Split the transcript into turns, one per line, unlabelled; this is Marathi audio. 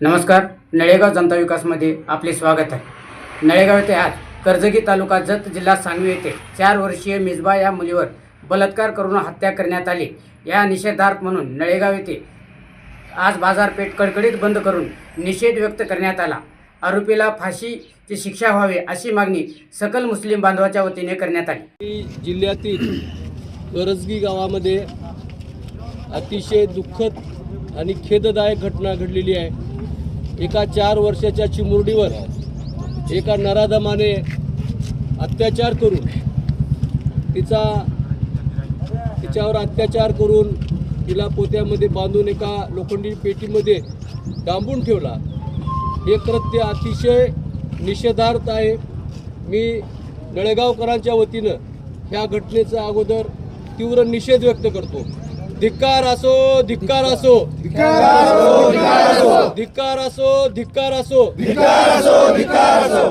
नमस्कार नळेगाव जनता विकासमध्ये आपले स्वागत आहे. नळेगाव येथे आज कर्जगी तालुका जत जिल्हा सांगवी येथे चार वर्षीय मिसबा या मुलीवर बलात्कार करून हत्या करण्यात आली. या निषेधार्थ म्हणून नळेगाव येथे आज बाजारपेठ कडकडीत बंद करून निषेध व्यक्त करण्यात आला. आरोपीला फाशीची शिक्षा व्हावी अशी मागणी सकल मुस्लिम बांधवाच्या वतीने करण्यात आली.
जिल्ह्यातील करजगी गावामध्ये अतिशय दुःखद आणि खेददायक घटना घडलेली आहे. एका चार वर्षाच्या चिमुरडीवर एका नराधमाने अत्याचार करून तिचा तिच्यावर अत्याचार करून तिला पोत्यामध्ये बांधून एका लोखंडी पेटीमध्ये डांबून ठेवला. हे कृत्य अतिशय निषेधार्थ आहे. मी नळेगावकरांच्या वतीनं ह्या घटनेचा अगोदर तीव्र निषेध व्यक्त करतो. धिक्कार असो धिक्कार असो धिक्कार असो. धिक्कार असो धिक्कार असो.